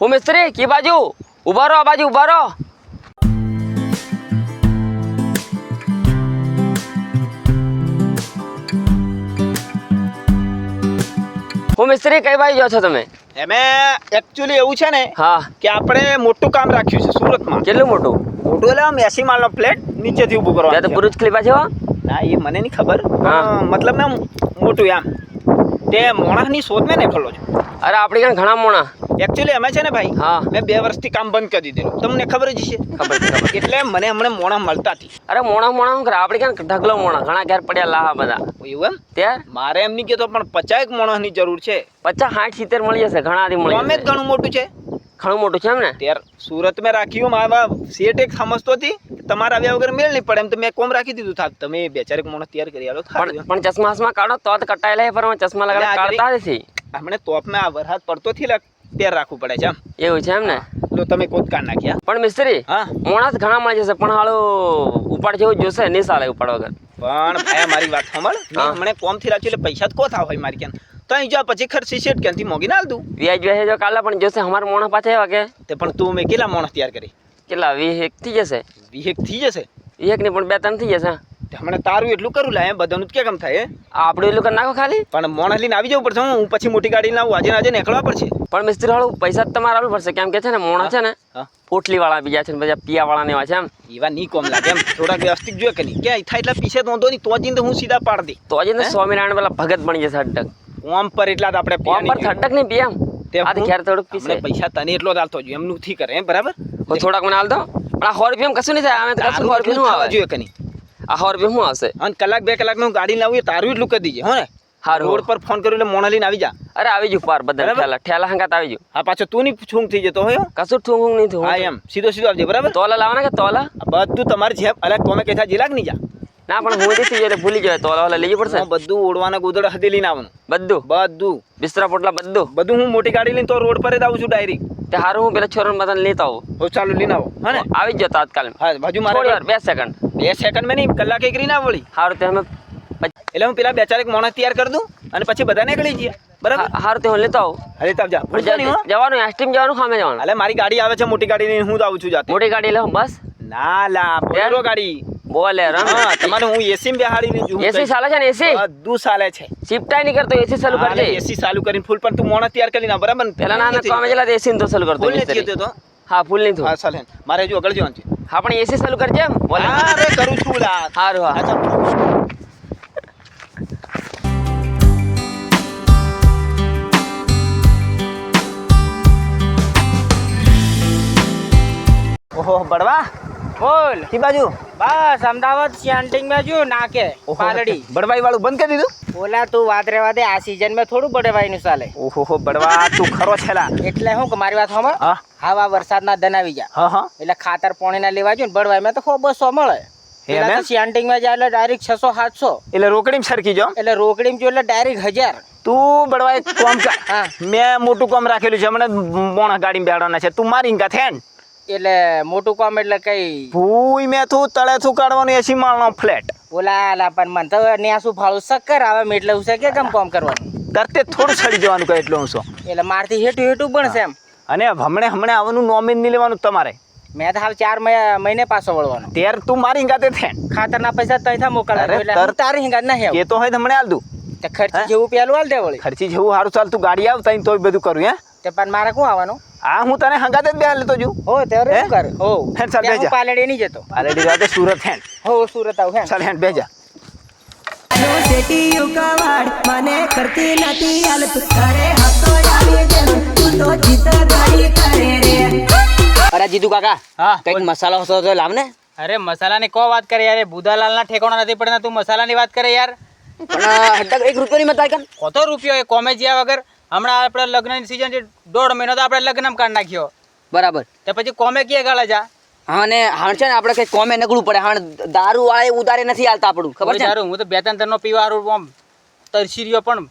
હું મિસ્ત્રી કી બાજુ? ઊભા રહો આ બાજુ ઊભા રહો. હું મિસ્ત્રી કઈ બાજુ જાઓ છો તમે? એમે એકચ્યુઅલી એવું છે ને હા. કે આપણે મોટું કામ રાખ્યું છે સુરતમાં. કેટલું મોટું? મોટું એટલે આમ એસી માળનો ફ્લેટ નીચેથી ઊભું ત્યાં તો કરવાનું છે. છે હો. ના એ મને નહીં ખબર મતલબ મેં મોટું એમ. તે મોણાની શોધ મેં ખલો છો. અરે આપણી કાન ઘણા મોણા? એકચ્યુઅલી અમે છે ને ભાઈ હા. મેં બે વર્ષથી કામ બંધ કરી દીધેલું. તમને ખબર જ છે એટલે મને હમણાં મોણા મળતા હતી અરે મોણા મોણા શું કરે? આપણી ક્યાં ઢગલો મોણા? ઘણા ઘેર પડ્યા લાહા બધા. એવું એમ? ત્યાં? મારે એમ નહીં કહેતો પણ પચાસ મોણસની જરૂર છે. પચાસ સાઠ સિત્તેર મળી જશે ઘણા મળી અમે જ ઘણું મોટું છે. ઘણું મોટું છે એમ ને? ત્યાર સુરત મેં રાખ્યું મારા સેટ એક સમજતો હતી તમારા આવ્યા વગર મેળ નહીં પડે એમ તો મેં કોમ રાખી દીધું. થાત તમે બે ચારેક મોણસ તૈયાર કરી આલો પણ ચશ્મા ચશ્મા કાઢો તો જ કટાઈ લે પર ચશ્મા લગાડે કાઢતા નથી હમણે તોપમાં આ વરસાદ પડતો થી તૈયાર રાખવું પડે છે એમ. એવું છે એમ ને? તો તમે કોત કાઢ નાખ્યા. પણ મિસ્ત્રી હા. મોણા ઘણા મળી જશે પણ હાલો ઉપાડ જેવું જોશે નહીં ચાલે ઉપાડ વગર. પણ ભાઈ મારી વાત સાંભળ. હમણે કોમથી રાખ્યું એટલે પૈસા જ કોથા હોય મારી ક્યાં તો અહીં જા પછી ખર્ચી શેઠ ક્યાંથી મોગી ના દઉં વ્યાજ વ્યાજ જો કાલા પણ જોશે અમાર મોણ પાછા વાગે તે પણ તું મેં કેટલા મોણ તૈયાર કરી? કેટલા વીસ એક થઈ જશે. વીસેક થઈ જશે? વીસ એક નહીં પણ બે ત્રણ થઈ જશે. તે હમણે તારું એટલું કરું લાય બધાનું જ કે કેમ થાય? આપણે એટલું કરી નાખો ખાલી. પણ મોણસ લઈને આવી જવું પડશે હું પછી મોટી ગાડી લાવું આજે આજે નીકળવા પડશે. પણ મિસ્ત્રી વાળું પૈસા તમારે આવવું પડશે કેમ કે છે ને મોણા છે ને પોટલી વાળા બીજા છે ને બધા પિયા વાળા ને એવા છે એમ. એવા નહીં કોમ લાગે એમ. થોડાક વ્યવસ્થિત જોઈએ કે નહીં. ક્યાં થાય એટલે પીછે તો નહીં તો જઈને હું સીધા પાડ દઈ તો જઈને સ્વામિનારાયણ પેલા ભગત બની જશે અડક ઓમ પર એટલા જ આપણે કોમ પર ઠંડક નહીં પીએમ. તે આથી ખેર થોડુંક પીશે પૈસા. તને એટલો જ આલતો જોઈએ એમ નથી કરે એમ બરાબર? થોડાક મને આલતો પણ આ સો રૂપિયા કશું નહીં થાય અમે તો કશું સો રૂપિયા થવા આવે. જોઈએ કે નહીં? આ સો રૂપિયા શું આવશે? અને કલાક બે કલાકમાં ગાડી લાવું તારું એટલું કરી દીજે હો ને હા રોડ પર ફોન કર્યો એટલે મોણા લઈને આવી જા. અરે આવી જુ પાર બધા. ઠેલા ઠેલા હંગાત આવી જુ હા પાછો તું નહીં છૂંગ થઈ જતો હોય કશું ઠું ઠું નહીં હા એમ. સીધો સીધો આવજે બરાબર? તોલા લાવવાના કે તોલા? આ બધું તમારી જેબ અલગ કોમે કહેતા જીલાક નહીં જા. ના પણ મોદી થી એટલે ભૂલી જાય તો ઓલા લઈ પડશે? બધું ઓળવાના ગોદડા હતી લઈને આવવાનું. બધું? બધું. બિસ્તરા પોટલા બધું? બધું હું મોટી ગાડી લઈને તો રોડ પર જ આવું છું ડાયરેક્ટ તે હારું હું પેલા છોરા બધાને લેતા આવું. હો ચાલુ લઈને આવો. હા ને? આવી જ તાત્કાલ હા બાજુ મારે બે સેકન્ડ બે સેકન્ડ મેં નહીં કલાક એક રીના વળી. હારું તે અમે એટલે હું પેલા બે ચાર એક મોણા તૈયાર કરી દઉં અને પછી બધા નીકળી જઈએ. બરાબર? હાર તે હું લેતો આવું. અરે તાપ જા જવાનું એસટીમ જવાનું ખામે જવાનું. એટલે મારી ગાડી આવે છે મોટી ગાડી લઈને હું જ આવું છું જાતે. મોટી ગાડી લે બસ? ના લા બોલેરો ગાડી. બોલે તમારે હું એસી બેહાડી લઈ જઉં એસી ચાલે છે ને એસી બધું ચાલે છે. શિફ્ટાય નહીં કરતો એસી ચાલુ કરજે. એસી ચાલુ કરીને ફૂલ પણ તું મોણા તૈયાર કરી ના બરાબર ને? પેલા ના કામે જેલા એસી તો ચાલુ કરતો મિસ્ત્રી. તો હા ફૂલ નહીં તો હા ચાલે. મારે જો આગળ જવાનું છે. હા પણ એસી ચાલુ કરજે બોલે. અરે કરું છું લા. હારું હા. ઓહો બળવા. બોલ. કી બાજુ? બસ અમદાવાદ સેન્ટિંગમાં જો નાકે પાલડી બળવાઈ વાળું બંધ કરી દીધું? ઓલા તું વાત રેવા દે આ સીઝનમાં થોડું બડવાઈ નું ચાલે. ઓહો બળવા તું ખરો છેલા એટલે હું કે મારી વાત હા. હવા વરસાદના દન આવી જા હા એટલે ખાતર પાણી ના લેવા જો ને બળવાઈ માં તો ખો બસો મળે. સેન્ટિંગમાં જાય એટલે ડાયરેક્ટ છસો સાતસો. એટલે રોકડીમ સરકી જો. એટલે રોકડીમ જો એટલે ડાયરેક્ટ હજાર. તું બડવાઈ કોમ કર. મેં મોટું કોમ રાખેલું છે મને મોણા ગાડી બેડવાના છે. તું મારી હિંકા થેન એટલે મોટું કામ એટલે કઈ ભૂઈ મેં થું તળે તું કાઢવાનું એસી માળનો ફ્લેટ ઓલા લા પણ મને તો ન્યા શું ફાળું શક્કર આવે મેં એટલે છે કે કેમ કામ કરવાનું? તરતે થોડું સડી જવાનું કહે એટલું હું છું. એટલે મારથી હેઠું હેઠું પણ છે એમ. અને હમણે હમણે આવવાનું નોમિન નહીં લેવાનું તમારે. મેં તો હાલ ચાર મહિ- મહિને પાછો વળવાનો. તેર તું મારી હિંગાતે થે. ખાતરના પૈસા તઈ થા એટલે તર- હું તારી હિંગા ના હે એ તો હોય હમણે આલ દઉં તે ખર્ચ જેવું પેલું હાલ દે વળી. ખર્ચી જેવું સારું ચાલ તું ગાડી આવ તઈ તોય બધું કરું હે? તે પણ મારે શું આવવાનું? આ હું તને હંગાતે જ બે લેતો છું હો ત્યારે? શું કર? હો હે, સર બેજા. પાલડી નહીં જતો. આલેડી જાતે સુરત હેન હો સુરત આવું હે સર હેન બેજા નો સેટીયુ કવાડ મને કરતી નથી હાલત કરે હપ્તો આવી જેમ તું તો જીત ગાડી કરે રે. અરે જીતુ કાકા હા કંઈક મસાલો હસો તો લાવ ને. અરે મસાલાની કો વાત કરે યાર? એ બુધાલાલના ઠેકોણા નથી પડના તું મસાલાની વાત કરે યાર. પણ હડક એક રૂપિયાની મત કન કોતો રૂપિયો? એ કોમે જ્યા વગર. હમણાં આપણે લગ્નની સિઝન છે દોઢ મહિનો તો આપણે લગ્ન કાઢ નાખ્યો. બરાબર. તો પછી કોમે ક્યાં ગાળે જા? હા ને હાણ છે ને આપણે કઈ કોમે નકળું પડે. હાણ દારૂ વાળા ઉતારે નથી હાલતા આપણું ખબર છે દારૂ હું તો બે ત્રણ ત્રણ નો હારું આમ તરસી રહ્યો પણ.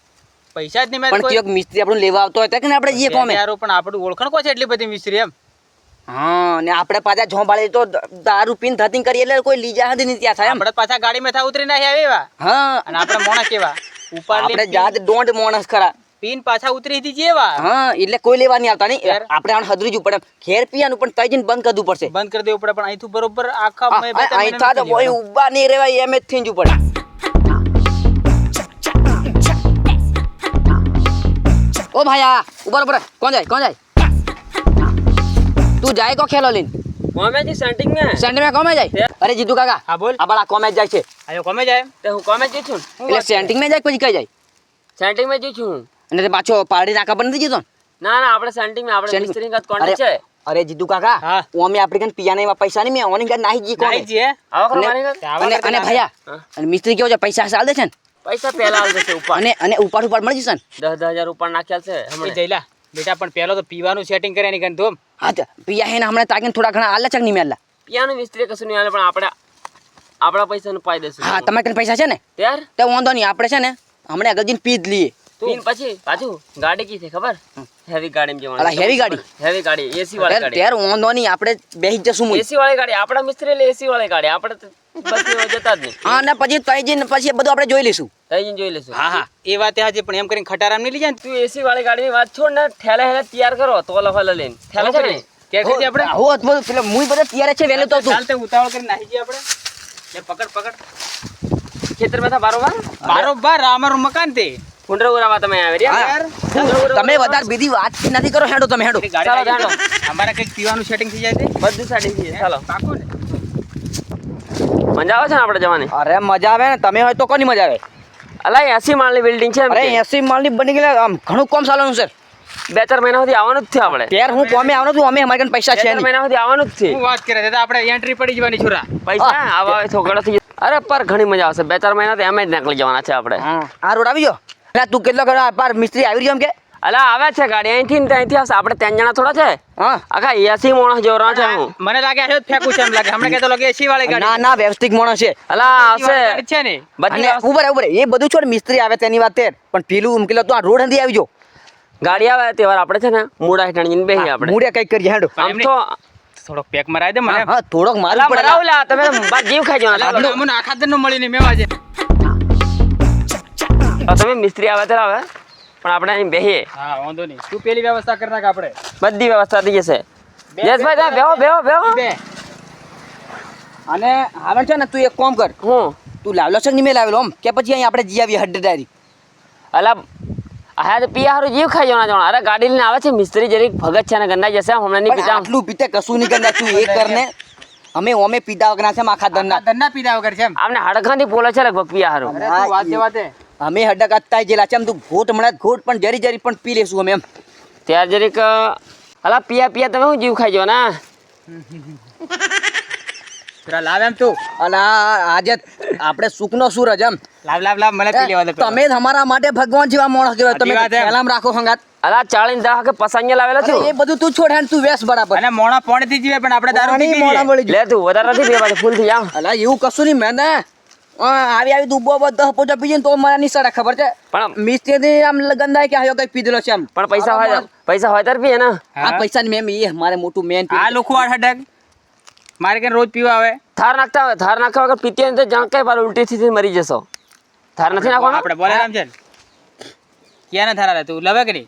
પૈસા જ નહીં મેં પણ કોઈ- મિસ્ત્રી આપણું લેવા આવતો હોય કે ને આપણે જઈએ કોમે? યાર પણ આપણું ઓળખણ કો છે એટલી બધી મિસ્ત્રી એમ? હા ને આપણે પાછા ઝોંબાળી તો દારૂ પીન ધતિંગ કરીએ એટલે કોઈ લીજા હતી નહીં ત્યાં થાય આપણે પાછા ગાડી મેથા ઉતરી નાખ્યા એવા? હા. અને આપણે મોણા કેવા? ઉપર આપણે જાત દોઢ મોણસ ખરા. પીન પાછા ઉતરી દીધી એવા હા એટલે કોઈ લેવા નહીં આવતા નહીં. આપણે આને હદરી જ પડે ખેર પીવાનું પણ તઈ જઈને બંધ કરવું પડશે. બંધ કરી દેવું પડે પણ અહીંથી બરોબર આખા મે તો કોઈ ઊભા નહીં રહેવાય એમ જ થઈ જ પડે ઓ ભાયા ઉપર ઉપર કોણ જાય કોણ જાય? તું જાય કો ખેલો લીન કોમે જી કોમે જાય? અરે જીતુ કાકા બોલ. આ બડા કોમે જાય છે. હું કોમે જઈ છું એટલે સેન્ટિંગ મે જાય પછી કઈ જાય? સેન્ટિંગ મે જઈ છું અને તે પાછો પાડી નાખા પર નથી જતો ના? ના આપણે સેન્ટિંગ में આપણે મિસ્ત્રી કાત કોણ છે? અરે જીતુ કાકા હા. ઓમે આપણે કન પિયા નહીં પૈસા નહીં મે ઓની કન નાહી જી કોણ? જી આવો કરો મારી કાત? અને અને ના. અને મિસ્ત્રી કેવો છે? પૈસા સાલ દે છે ને? પૈસા પહેલા આલ દેશે ઉપર અને અને ઉપર ઉપર મળી જશે ને? દસ દસ હજાર ઉપર નાખ્યા છે હમણે. જઈલા બેટા પણ પહેલો તો પીવાનું સેટિંગ કરે ની ધૂમ. હા તો પિયા હે ને હમણાં તાકીને થોડા ઘણા આલા ચકની મેલા પિયાનું મિસ્ત્રી કશું નહીં આલે પણ આપણે આપણા પૈસાનું પાઈ દેશું હા તમારે કન પૈસા છે ને? ત્યાર? તો વાંધો નહીં આપણે છે ને હમણાં આગળ જઈને પી જ લઈએ. પીન પછી પાછું ગાડી કી છે ખબર હેવી ગાડી અલા, હેવી ગાડી? હેવી ગાડી એસી વાળી ગાડી ત્યારે વાંધો નહીં આપણે બેસી જ જશું. એસી વાળી ગાડી આપણા મિસ્ત્રી લે એસી વાળી ગાડી આપણે પછી જતા જ નહીં હા ને પછી તઈ જઈને પછી બધું આપણે જોઈ લઈશું તઈ જઈને જોઈ લઈશું હા હા એ વાત હાજી પણ એમ કરીને ખટારામ નહીં લઈ જાય તું એસી વાળી ગાડીની વાત છોડ ને ઠેલા હેલે તૈયાર કરો તો ફોલા લઈને ઠેલે છે ને કે કીધી આપણે હો પેલો મુઈ બધા તૈયાર છે વેલે તો તું ચાલ તે ઉતાવળ કરીને નાહી જઈએ આપણે લે પકડ પકડ ખેતરમાં બારોબાર? બારોબાર અમારું મકાન તે. તમે આવે તમે વધારે બીજી વાત નથી કરો હેડો તમે હેડો. ચાલો, ચાલો. છે. અમારે કંઈક પીવાનું સેટિંગ થઈ જાય છે? બધું સેટિંગ થઈ જાય. ચાલો. પાકો ને. મજા આવે છે ને આપણે જવાની? અરે મજા આવે ને તમે હોય તો કોની મજા આવે? અલા એસી માળની બિલ્ડિંગ છે અરે. એસી માળની બની ગયેલા આમ ઘણું કોમ ચાલવાનું છે. બે ચાર મહિના સુધી આવવાનું જ છે આપણે. ત્યારે હું કોમે આવવાનું છું અમે અમારી પૈસા છે નહીં. મહિના સુધી આવવાનું જ છે. હું વાત કરે છે તો આપણે એન્ટ્રી પડી જવાની છોરા પૈસા? આવા છોકરા થઈ અરે પર ઘણી મજા આવશે. બે ચાર મહિના તો એમ જ નીકળી જવાના છે આપણે. આ રોડ આવી ગયો? એટલે તું કેટલો કરો પાર મિસ્ત્રી આવી રહ્યો એમ કે? અલા આવે છે ગાડી. અહીંથી ને ત્યાંથી આવશે. આપણે ત્રણ જણા થોડા છે. હા. આખા એસી માણસ જેવો રહ્યો છે હું. મને લાગે છે ફેંકું છે એમ લાગે. હમણાં કહેતો લોકો એસી વાળી ગાડી. ના ના વ્યવસ્થિત માણસ છે. અલા આવશે. છે ને? બધી ઉભરે ઉભરે એ બધું છોડ મિસ્ત્રી આવે તેની વાત પણ પેલું ઉમકેલો તો આ રોડ હંધી આવી જો ગાડી આવે તહેવાર આપણે છે ને મૂડા હેઠળ જઈને બેસી આપણે. મૂળા કંઈક કરીએ હેડો. આમ તો થોડોક પેક મરાય દે મને. હા થોડોક મારું પડે. મરાવ લા તમે બાર જીવ ખાઈ જવાના મને આખા દિનનો મળી ને મેવા છે. તમે મિસ્ત્રી આવે ત્યારે આવે પણ આપણે અહીં બેહી હા વાંધો નહીં. તું પેલી વ્યવસ્થા કરી નાખ આપણે. બધી વ્યવસ્થા થઈ જશે. બે- યશભાઈ જા બેહો બેહો બેહો. બે. અને હાલો છે ને તું એક કામ કર. હું? તું લાવલો છે કે નહીં મેં લાવેલો આમ? કે પછી અહીં આપણે જી આવીએ હડ્ડે ડાયરી અલા હા તો પિયા હારું જીવ ખાઈ જવાના જવાના. અરે ગાડી લઈને આવે છે મિસ્ત્રી જરીક ભગત છે ને ગંદા જશે હમણાં નહીં પીતા આટલું પીતે કશું નહીં ગંદા તું એ કરને અમે ઓમે પીતા વગરના છે આખા દરના ધરના પીધા વગર છે આમને હાડકાથી પોલે છે લગભગ પિયા હારું. વાત જવા દે. અમે હડક અત્તા જેલા છે આમ તું ઘોટ હમણાં જ ઘોટ પણ જરી જરી પણ પી લેશું અમે એમ. ત્યાર જરીક અલા પિયા પિયા તમે હું જીવ ખાઈ જવાના? ના લાવ એમ તું. અલા આજે આપણે સુખનો સૂરજ એમ. લાવ લાવ લાવ મને પી લેવા દે તમે જ અમારા માટે ભગવાન જેવા મોણ કહેવાય. તમે પહેલામ રાખો હંગાત. અલા ચાલીને દા કે પસાંજે લાવેલા છે? એ બધું તું છોડ તું વેસ બરાબર. અને મોણા પોણે થી જીવે પણ આપણે દારૂ નહીં મોણા મળી લે તું વધારે નથી પીવા ફૂલથી આમ. અલા એવું કશું નહીં મેં આવી આવી દુબો દસ પોચા પીજે તો મને સડે ખબર છે? પણ મિસ્ત્રી આમ ગંદાય કે આયો કઈ પીધેલો છે આમ પણ પૈસા હોય પૈસા હોય ત્યારે પીએ ને. આ પૈસા ની મેમ એ મારે મોટું મેન આ લોકો આ હડક. મારે કે રોજ પીવા આવે? થાર નાખતા હોય થાર નાખવા વગર પીતી તો જાણ કઈ બાર ઉલટી થી મરી જશો. થાર નથી નાખવાનો? આપણે બોલે રામ છે ક્યાં ના થારા તું લવે કે નહીં?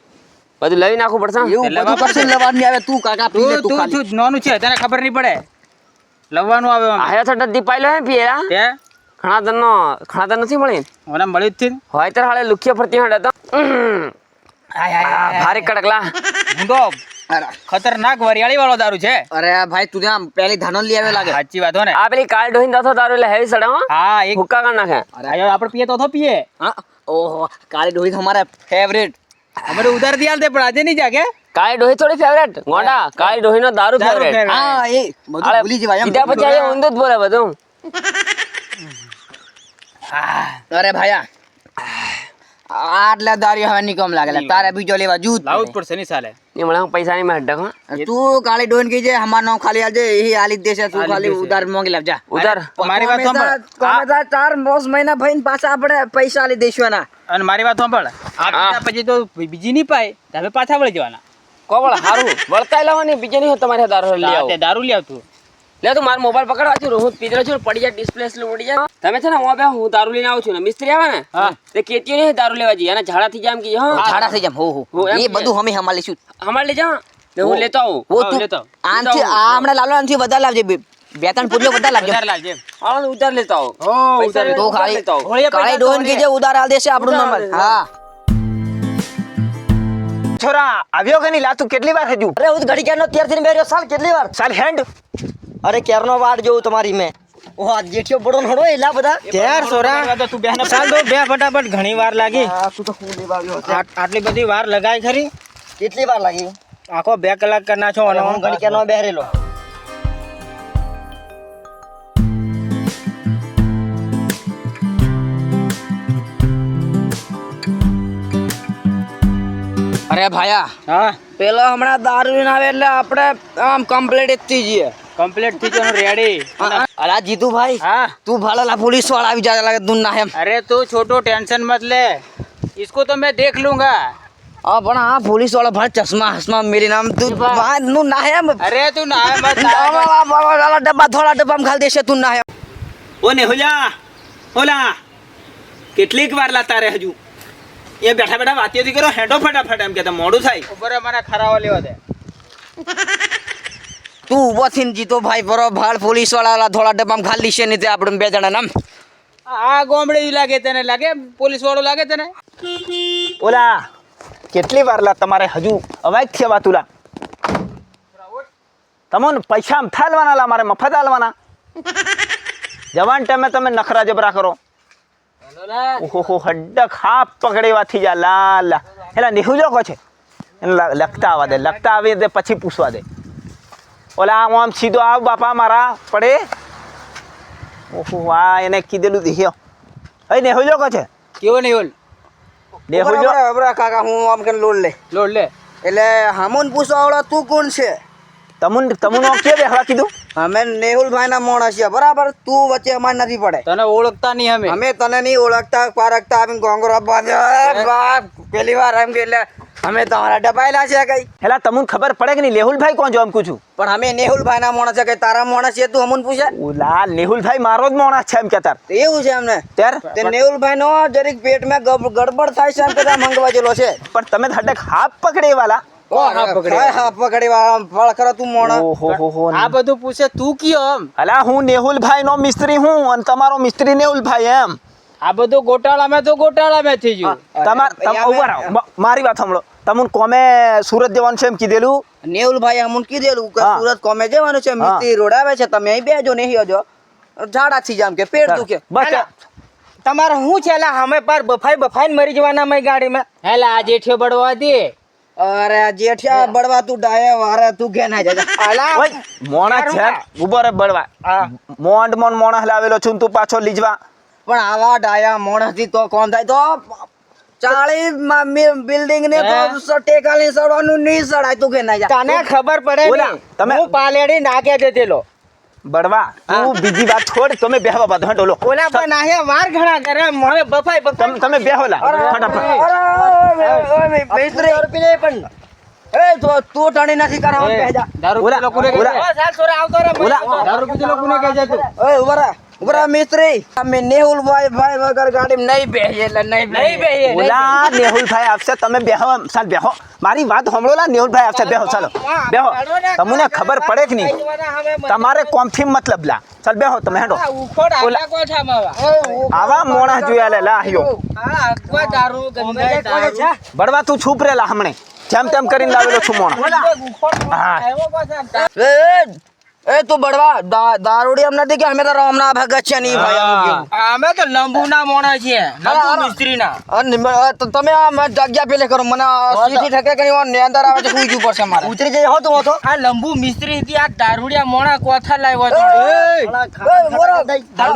બધું લઈ નાખવું પડશે. એવું બધું વાપરશે. કશું આવે તું કાકા પી લે તું તું તું ખાલી. તું નાનું છે તને ખબર નહીં પડે? લવવાનું આવે આમ. આયા છટા દીપાઈ લો હે પીએલા તે ઘણા દન નો ઘણા દન નથી મળી? મને મળ્યું જ છે હોય ત્યારે હાલે લુખિયા ફરતી હડે તો. આ ભારે કડકલા હું તો ખતરનાક વરિયાળી વાળો દારૂ છે. અરે ભાઈ તું આમ પેલી ધાનો લઈ આવે લાગે સાચી વાત હો ને. આ પેલી કાળ ડોહીને દાથો દારૂ એટલે હેવી સડે હા. એક હુક્કા કર નાખે. આયો આપણે પીએ તો તો પીએ. હા ઓહો કાળી ડોહી અમારા ફેવરેટ અમે તો ઉધાર દી દે પણ આજે નહીં જાગે. કાળી ડોહી થોડી ફેવરેટ ગોંડા કાળી ડોહી નો દારૂ ફેવરેટ હા એ બધું ભૂલી જવાય એમ. સીધા પછી આ ઊંધું જ બોલે બધું. અરે ભાયા આટલા દારૂ હવે નિકમ લાગેલા તારે બીજો લેવા જૂત લાવું જ પડશે સાલે. એ મળે પૈસા ની મેં હડક તું કાળી ડોન કી જે હમાર નામ ખાલી આજે એ આલી દેશે તું ખાલી ઉધાર માંગી લાવજા. ઉધાર? મારી વાત સાંભળ. ચાર મોસ મહિના ભઈન પાછા આપણે પૈસા આલી દેશવાના. અને મારી વાત સાંભળ. આ પછી તો બીજી ની પાય તમે પાછા વળી જવાના. કોબળ હારું. વળતા લાવવાની બીજે ની હોય તમારે દારૂ લઈ આવ. તે દારૂ લઈ આવતું. લે તું મારો મોબાઈલ પકડવા છું હું પીધેલો છું પડી જાય ડિસ્પ્લે ઉડી જાય. તમે છે ને હું બે હું દારૂ લઈને આવું છું ને મિસ્ત્રી આવે ને તે કેતીઓ નહીં દારૂ લેવા જઈએ અને ઝાડા થઈ જાય એમ કે હા. ઝાડા થઈ જાય હો હો. એ બધું અમે હમાલીશું હમાર લઈ જા ને હું લેતો આવું. હું લેતો આનથી આ હમણાં લાલો આનથી વધારે લાવજે બે બે ત્રણ પુરીઓ વધારે લાવજે. વધારે લાવજે હા, ઉધાર લેતો આવો. હો, ઉધાર તો ખાલી લેતો આવું. કાળી તો કીજે ઉધાર આલ દેશે આપણું નંબર. હા. છોરા આવ્યો કે નહીં? લાતું કેટલી વાર હજુ? અરે હું ઘડી ક્યારનો નો થઈને બેઠો સાલ કેટલી વાર? સાલ હેન્ડ. અરે ક્યારનો વાડ જોઉં તમારી મેં. ઓ જેઠિયો બડો નડો એલા બધા. ત્યાર સોરા. તું બેહને ચાલ દો બે ફટાફટ ઘણી વાર લાગી. તું તો હું આટલી બધી વાર લગાઈ ખરી? કેટલી વાર લાગી? આખો બે કલાક કરી નાખો અને હું ઘડી ક્યારનો બેહરેલો. અરે ભાયા હા? પેલો હમણાં દારૂ આવે એટલે આપણે આમ કમ્પ્લીટ જ થઈ જઈએ. કમ્પ્લીટ થઈ જવાનું રેડી અલા જીતુભાઈ હા તું ભાલા પોલીસ વાળા આવી જાય લાગે તું ના એમ अरे तू छोटो टेंशन मत ले इसको तो मैं देख लूंगा હા પણ આ પોલીસ વાળા ભાઈ ચશ્મા હસમા મેરી નામ તું વાહ, નું ના એમ अरे तू ना मत ना मत। ડબ્બા થોડા ડબ્બામાં ખાલી દેશે તું ના એમ ઓ ને હોલા હોલા કેટલીક વાર લાતા રે હજુ એ બેઠા બેઠા વાતીઓથી કરો હેડો ફટાફટ એમ કે મોડું થાય ઉપર મને ખરાવા લેવા દે તું ઊભો થઈને જીતો ભાઈ બરો ભાળ પોલીસવાળા થોડા ડબ્બામાં ખાલી દેશે નહીં આપણે બે જણા નામ આ ગોમડે લાગે તને લાગે? પોલીસ વાળો લાગે તને? ઓલા કેટલી વાર લા તમારે હજુ અવાજ છે વાતુલા? તમને પૈસા આમ થાલવાના લા મારે મફત આલવાના? જવાન ટાઈમે તમે નખરા જબરા કરો. ઓહો હડક હાફ પકડેવાથી જા લા લા એલા નિહુજો કો છે? એને લખતા આવવા દે લખતા આવી દે પછી પૂછવા દે. ઓલા આમ આમ સીધો આવ બાપા મારા પડે. ઓહો આ એને કીધેલું દેખ્યો હઈ નેહુજો કો છે? કેવો નહીં ઓલ નેહુજો કાકા હું આમ કે લોડ લે. લોડ લે. એટલે હમુન પૂછવા વાળો તું કોણ છે? તમુન તમુન કે બેહવા કીધું? અમે નેહુલભાઈ ના માણસ છીએ બરાબર? તું વચ્ચે અમારે નથી પડે. તને ઓળખતા નહીં અમે. અમે તને નહીં ઓળખતા પારખતા અમે ગોંગરો બાપ પેલી વાર એમ કે એટલે અમે તમારા ડબાયેલા છે કઈ. એલા તમને ખબર પડે કે નહીં? લેહુલભાઈ કોણ જો એમ પૂછું પણ અમે નેહુલભાઈ ના માણસ છે કઈ તારા માણસ છે તું અમુન પૂછે? ઓલા નેહુલભાઈ મારો જ માણસ છે એમ કે તાર. એવું છે એમને? ત્યાર તે નેહુલભાઈ નો જરીક પેટમાં ગડબડ થાય છે એમ મંગવા જેલો છે. પણ તમે હડક હાફ પકડે વાલા કોણ પકડે? હા, હા પકડી વાળા ફળ તું મોણ. ઓહો હો હો આ બધું પૂછે તું કયો આમ હું નેહુલભાઈ નો મિસ્ત્રી હું અને તમારો મિસ્ત્રી નેહુલભાઈ એમ. આ બધું ગોટાળા મેં તો ગોટાળા મેં થઈ ગયું. તમાર મારી વાત સાંભળો. તમુન કોમે સુરત જવાનું છે એમ કીધેલું? નેહુલભાઈ અમુન કીધેલું કે. સુરત કોમે જવાનું છે મિસ્ત્રી રોડાવે છે તમે અહીં બેજો નહીં હજો ઝાડા થી જામ કે પેટ દુખે. બસ તમારે હું છે લા અમે પર બફાઈ બફાઈને મરી જવાના અમે ગાડીમાં. હેલા આ જેઠિયો બળવા દે. અરે આ જેઠિયા બળવા તું ડાયા વારે તું કે ના જા અલા ઓય મોણા છે ઊભો રે બળવા. મોંડ મોન મોણા લાવેલો છું તું પાછો લીજવા. પણ આવા ડાયા મોણસથી તો કોણ થાય? તો ચાળી બિલ્ડિંગ ને? તો ટેકાલી સડવાનું નહીં સડાય તું કે ના જા તને ખબર પડે તમે- હું પાલેડી નાખે દેતેલો બળવા તું બીજી વાત છોડ તમે બેહવા બાદ હટો લો ઓલા પણ આહે વાર ઘણા કરે મને બફાઈ બફાઈ તમે બેહો લા ફટાફટ પણ એ તો તું ટાણી નથી કરાવ કહે દારૂ ઓલા, પીધેલો કોને ઓલા. સાલ સોરે આવતો રે, ઓલા. દારૂ પીધેલો કોને કહે છે તું? ઓય ઊભા રહે ઊભા રહે મિસ્ત્રી. અમે નેહુલ ભાઈ ભાઈ વગર ગાડી નહીં બેહીએ એટલે નહીં નહીં બેહીએ, ઓલા નેહુલભાઈ આવશે તમે બેહો ચાલ બેહો. મારી વાત સાંભળો લા નેહુલભાઈ આવશે બેહો ચાલો. બેહો. તમને ખબર પડે કે નહીં? તમારે કોમથી મતલબ લા. ચાલ બેહો તમે હેડો. આવા. મોણા જોયા લે લા હયો આ અકવા દારૂ, ગંધાઈ દારૂ. બળવા તું છૂપ રે લા હમણે. જેમ તેમ કરીને લાવેલો છું મોણા. હા. એ તું બળવા દારૂડી એમ નથી કે અમે તો રામના ભગત છે નહીં ભાઈ અમે તો લંબુના મોણા છે લંબુ તમે આ જગ્યા પેલે કરો મને સીધી ઠકે કરી વાર નેંદર આવે છે સુઈ ઉપર છે મારે ઉતરી જઈ હો તું હતો આ લંબુ મિસ્ત્રી હતી આ દારૂડિયા મોણા કોથા લાવ્યો હતો એ,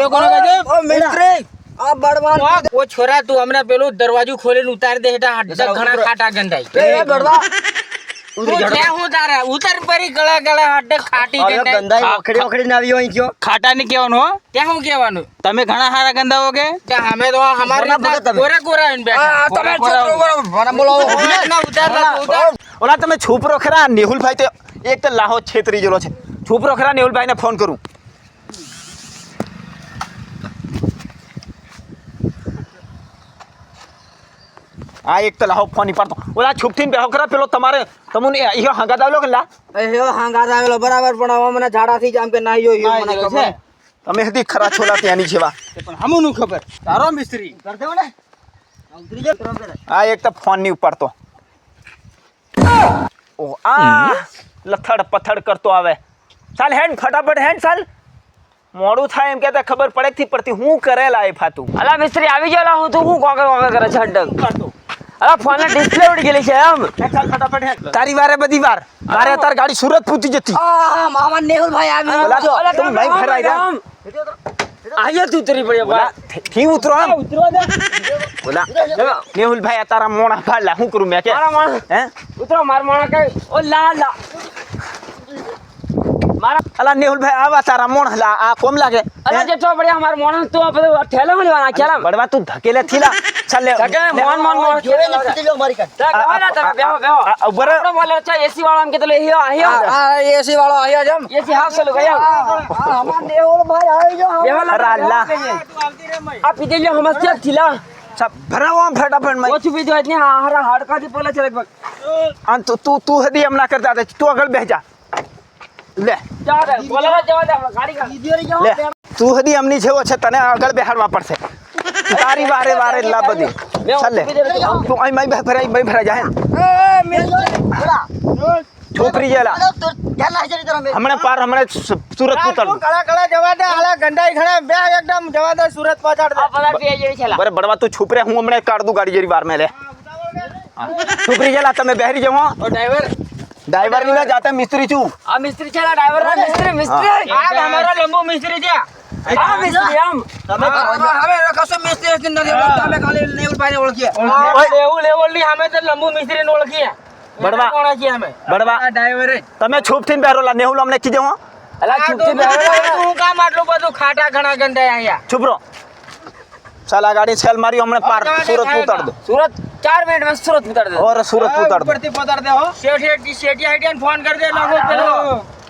કોને કહે ઓ, મિસ્ત્રી આ બળવાન ઓ, ઓ છોરા તું હમણાં પેલું દરવાજો ખોલીને ઉતારી દે હેઠા ઘણા ખાટા એ, બળવા તારે ઉતર પરી ગળા ગળા હાડે ખાટી અરે ગંધાય ગંદાઈ ઓખડી ઓખડી ને આવી કયો? ખાટા ને કહેવાનું હો. ત્યાં શું કહેવાનું? તમે ઘણા હારા ગંદાઓ કે? અમે તો અમારી તમે. બોલાવો. ના, ના. ઓલા તમે છૂપ ખરા નેહુલભાઈ તો એક તો લાહો છેતરી ગયેલો છે. છોપરો ખરા નેહુલભાઈને ફોન કરું. આ એક તો લાવો ફોન પાડતો ઓલા છુપથી બેહો ખરા પેલો તમારે. તમને અહીં હંગાત આવેલો કે લા? એવો હાંગાત આવેલો બરાબર પણ હવે મને ઝાડાથી જ આમ કે ના યો મને ખબર. છે. તમે હતી ખરા છોલા ત્યાંની જેવા. પણ હમુનું ખબર. તારો મિસ્ત્રી. આ એક તો ફોનની ઉપાડતો. ઓ આ લથડ પથડ કરતો આવે. ચાલ હેન ફટાફટ હેન ચાલ. મોડું થાય એમ કેતા ખબર પડે થી પડતી. હું કરેલા એ ફાતું. અલા મિસ્ત્રી આવી ગયો હું તો હું કોકે કોકે કરે છે અડક અલા ફોનની ડિસ્પ્લે ઉડી ગયેલી છે એમ ફટાફટ તારી વારે બધી વાર. મારે તાર ગાડી સુરત પૂતી જતી આ મામા નેહુલભાઈ આવી ઓલા તો તમે નહીં ભરાઈ રહ્યા અહીંયા તું ઉતરી પડ્યો ઓલા થી ઉતરો આમ. ઓલા મેહુલભાઈ આ તારા મોણા ફાડલા શું કરું મેં કે? મારા હે? ઉતરો માર મોણા કઈ. ઓ લા લા. અલા નેહુલભાઈ આવા તારા મોણ હલા આ કોમ લાગે? અલા હે? જેટલો પડ્યા માર માણસ તો બધું ઠેલે માં લેવાના ખેલા બળવા તું ધકેલે થીલા ચાલે ધકે મોણ મોણ મોણ. જોડે ને પીટી લો મારી કહેવાય ના તમે બેહો બેહો. આપણો બોલે છે એસી વાળો એમ કે તો હિયો હિયો. આ એસી વાળો આવ્યો જમ એસી હાફ ચાલુ ગયો અમાર નેહુલ ભાઈ બેહો લા અરે અલ્લાહ. આ પીતે લ્યો હમસ છે થીલા ભરાવો આમ ફટાફટમાં ઓછું પીધું એટલે હારા હાડકાથી પોલે છે લગભગ આ તું તું તું હદી એમ ના કરતા તું આગળ બેહ જા. લે. દે દે તું હદી એમની જેવો છે તને આગળ બેહાડવા પડશે. તારી વારે વારે લા બધી. ચાલ લે. તું અહીં મય ભરાઈ મય ભરાઈ જાય. છોકરી જેલા? હમણાં પાર હમણાં સુરત ઉતર કળા કળા જવા દે હાલા ગંડાઈ ખડા બે એકદમ જવા દે સુરત પહોંચાડ લા. બરે બડવા તું છુપરે હું હમણાં કાઢ દઉં ગાડી જેરી વાર મેં લે છોકરી જેલા તમે બેહરી જવા ડ્રાઈવર. ડ્રાઈવરની ના જાતે મિસ્ત્રી છું. આ મિસ્ત્રી છે ડ્રાઈવર ના મિસ્ત્રી મિસ્ત્રી. આ અમારો લંબો મિસ્ત્રી છે. આ મિસ્ત્રી આમ. હવે કશું મિસ્ત્રી નથી. તમે ખાલી નેહુલભાઈને ઓળખીએ. લેવું લેવલની અમે તો લંબુ મિસ્ત્રી ને ઓળખીએ બડવા આ ડ્રાઈવરે તમે છુપ થઈને બેહરો લા. નેહુલ અમને કીધું અલા હું કામ આટલું બધું ખાટા ઘણા ગંડાઈ અહીંયા. છુપ રહો ચાલ આ ગાડી સેલ મારી હમણાં પાર સુરત ઉતાર દો સુરત ચાર મિનિટમાં સુરત ઉતાર દે ઓર સુરત ઉતાર દો ઉપરથી પધાર દે હો શેઠી શેઠી આઈડિયા ફોન કરી દે લાગો પેલો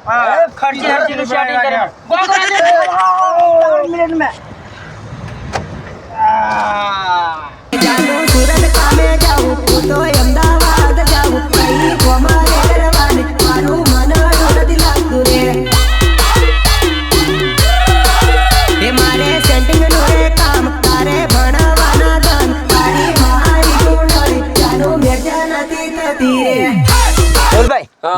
હા ખર્ચી ખર્ચી નું સેટિંગ કરે બોલ કરે દે જાનું સુરત કામે જાઉં હું તો અમદાવાદ જાઉં કઈ કોમાં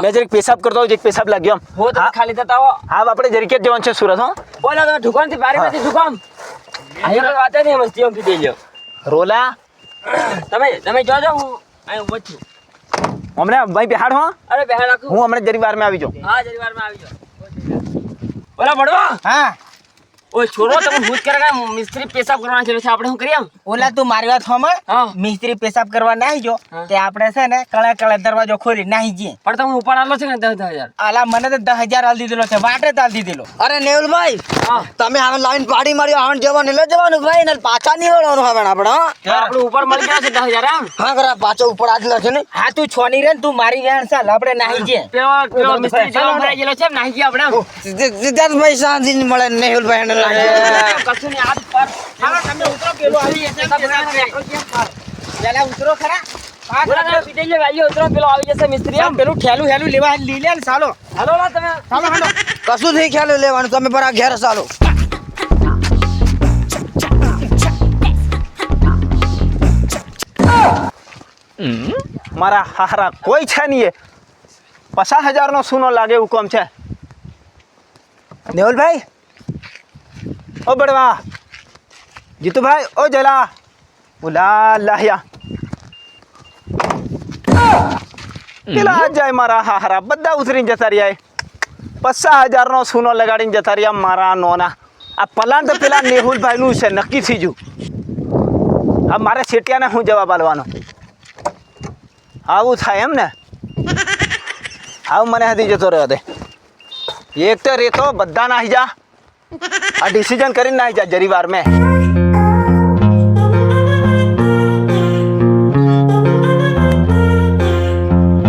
મેં જરીક પેશાબ કરતો હોઉં, જરીક પેશાબ લાગ્યો આમ. હો તમે ખાલી થતા હો હા આપણે જરીક જ જવાનું છે સુરત હો. બોલો તમે દુકાનથી બારી માંથી દુકાન અહીંયા કોઈ વાત નહીં મસ્તી આમ લ્યો રોલા? તમે તમે જોજો હું અહીં ઊભો જ છું. હમણાં ભાઈ બેહાડ હો. અરે બિહાર રાખું. હું હમણાં જરી વારમાં આવી જાઉં. હા જરી વારમાં આવી જાઉં. બોલો ભડવા હા. ઓય છોરો તમે ભૂત કરે કે મિસ્ત્રી પેશાબ કરવાના છે આપણે શું કરીએ ઓલા તું મારી વાત સાંભળ મિસ્ત્રી પેશાબ કરવા નાહી જો તે આપણે છે ને કળા કળા દરવાજો ખોલી નાહી જઈએ પણ તમે ઉપાડ આલો છે ને દસ દસ હજાર આલા મને તો દસ હજાર આલ દીધેલો છે વાટે તાલ દીધેલો અરે નેહુલભાઈ ભાઈ તમે હવે લાઈન પાડી માર્યો હવે જવાનું એટલે જવાનું ભાઈ ને પાછા નહીં વળવાનું હવે આપણે આપણે ઉપર મળી ગયા છે દસ હજાર આમ હા કરા પાછો ઉપર આજલો છે ને હા તું છોની રે ને તું મારી વેણ ચાલ આપણે નાહી જઈએ પેલો પેલો મિસ્ત્રી જેવો ભરાઈ ગયેલો છે નાહી જઈએ આપણે. સિદ્ધાર્થભાઈ શાંતિ મળે નેહુલભાઈ ને લાગે કશું નહીં હાથ પર. ચાલો તમે ઉતરો પેલો આવી જશે. ઉતરો ખરા. હા, બોલા તમે પીટી લ્યો, વાલીઓ ઉતરો, પેલો આવી જશે મિસ્ત્રી આમ પેલું ઠેલું હેલું લેવા લઈ લે ને ચાલો. હાલો ના તમે ચાલો કશું થઈ ખ્યાલ લેવાનું તમે પર ઘેર ચાલો. મારા હારા કોઈ છે નહીં એ. પચાસ હજારનો સુનો લાગે એવું કોમ છે. નેહુલભાઈ? ઓ બડવા જીતુભાઈ, ઓ જલા. ઉલા લાહ્યા પેલા જાય મારા હારા બધા ઉતરીને જતા રહ્યા પચાસ હજારનો સુનો લગાડીને જતા રહ્યા મારા નોના. આ પલાન તો પેલા નેહુલભાઈનું છે, નક્કી થઈ જુ આ મારે સેટિયાને હું જવાબ આલવાનો આવું થાય એમ ને? આવું મને હતી જતો રહ્યો તે એક તો રેતો બધા નાહી જા. આ ડિસિઝન કરીને નાહી જા જરી વાર મેં.